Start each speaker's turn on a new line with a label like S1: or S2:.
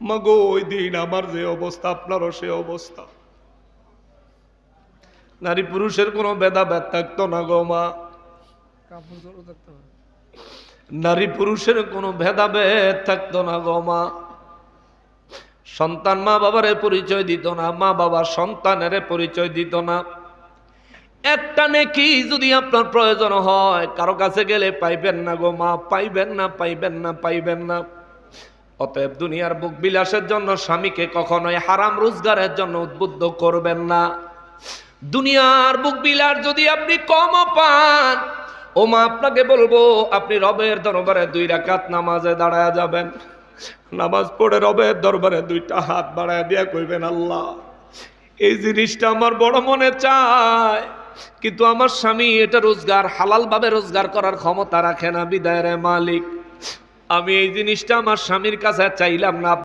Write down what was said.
S1: মাগো ওই দিন আমার যে অবস্থা আপনারও সে অবস্থা। নারী পুরুষের কোনো ভেদাভেদ থাকতো না গো মা। নারী পুরুষের কোনো ভেদাভেদ থাকতো না গো মা। সন্তান মা বাবারে পরিচয় দিত না মা বাবা সন্তানের পরিচয় দিত না। একটা নেকি যদি আপনার প্রয়োজন হয় কারও কাছে গেলে পাইবেন না গো মা পাইবেন না পাইবেন না পাইবেন না। অতএব দুনিয়ার বুক বিলাসের জন্য স্বামীকে কখনোই হারাম রোজগারের জন্য উদ্বুদ্ধ করবেন না। দুনিয়ার বুক বিলাস যদি আপনি কম পান, ও মা, আপনাকে বলব, আপনি রবের দরবারে দুই রাকাত নামাজে দাঁড়ায় যাবেন। নামাজ পড়ে রবের দরবারে দুইটা হাত বাড়ায় দিয়া কইবেন, আল্লাহ, এই জিনিসটা আমার বড় মনে চায়, কিন্তু আমার স্বামী এটা রোজগার, হালাল ভাবে রোজগার করার ক্ষমতা রাখে না, বিদায় রে মালিক। আমি এই জিনিসটা আমার স্বামীর কাছে চাইলাম না।